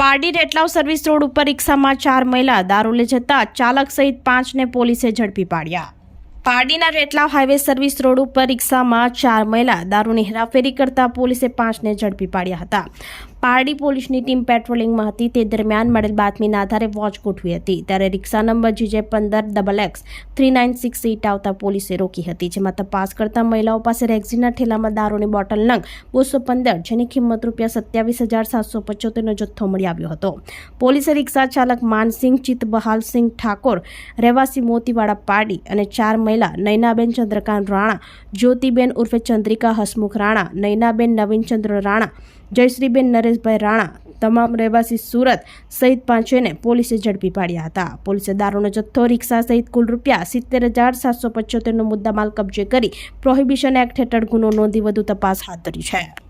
Pardi રેટલાવ service road ઉપર રિક્ષામાં ચાર મહિલા દારૂ લે જતા ચાલક સહિત પાંચને પોલીસે ઝડપી પાડ્યા. પારડીના રેટલાવ હાઈવે સર્વિસ રોડ ઉપર રિક્ષામાં ચાર મહિલા દારૂની હેરાફેરી કરતા પોલીસે પાંચને ઝડપી પાડ્યા હતા. પારડી પોલીસની ટીમ પેટ્રોલિંગમાં હતી. તે દરમિયાન મળેલ બાતમીના આધારે વોચ ગોઠવી હતી. ત્યારે રિક્ષા નંબર જીજે પંદર double X three nine six eight આવતા પોલીસે રોકી હતી, જેમાં તપાસ કરતા મહિલાઓ પાસે રેક્ઝીના ઠેલામાં દારૂની બોટલ નંગ બસો પંદર જેની કિંમત રૂપિયા સત્યાવીસ હજાર સાતસો પંચોતેરનો જથ્થો મળી આવ્યો હતો. પોલીસે રિક્ષા ચાલક માનસિંહ ચિતબહાલસિંહ ઠાકોર, રહેવાસી મોતીવાડા પારડી અને ચાર મહિલા નૈનાબેન ચંદ્રકાંત રાણા, જ્યોતિબેન ઉર્ફે ચંદ્રિકા હસમુખ રાણા નૈનાબેન નવીનચંદ્ર રાણા, જયશ્રીબેન નરેશભાઈ રાણા, તમામ રહેવાસી સુરત સહિત પાંચેને પોલીસે ઝડપી પાડ્યા હતા. પોલીસે દારૂનો જથ્થો, રિક્ષા સહિત કુલ રૂપિયા સિત્તેર હજાર સાતસો પંચોતેરનો મુદ્દામાલ કબજે કરી પ્રોહિબિશન એક્ટ હેઠળ ગુનો નોંધી વધુ તપાસ હાથ ધરી છે.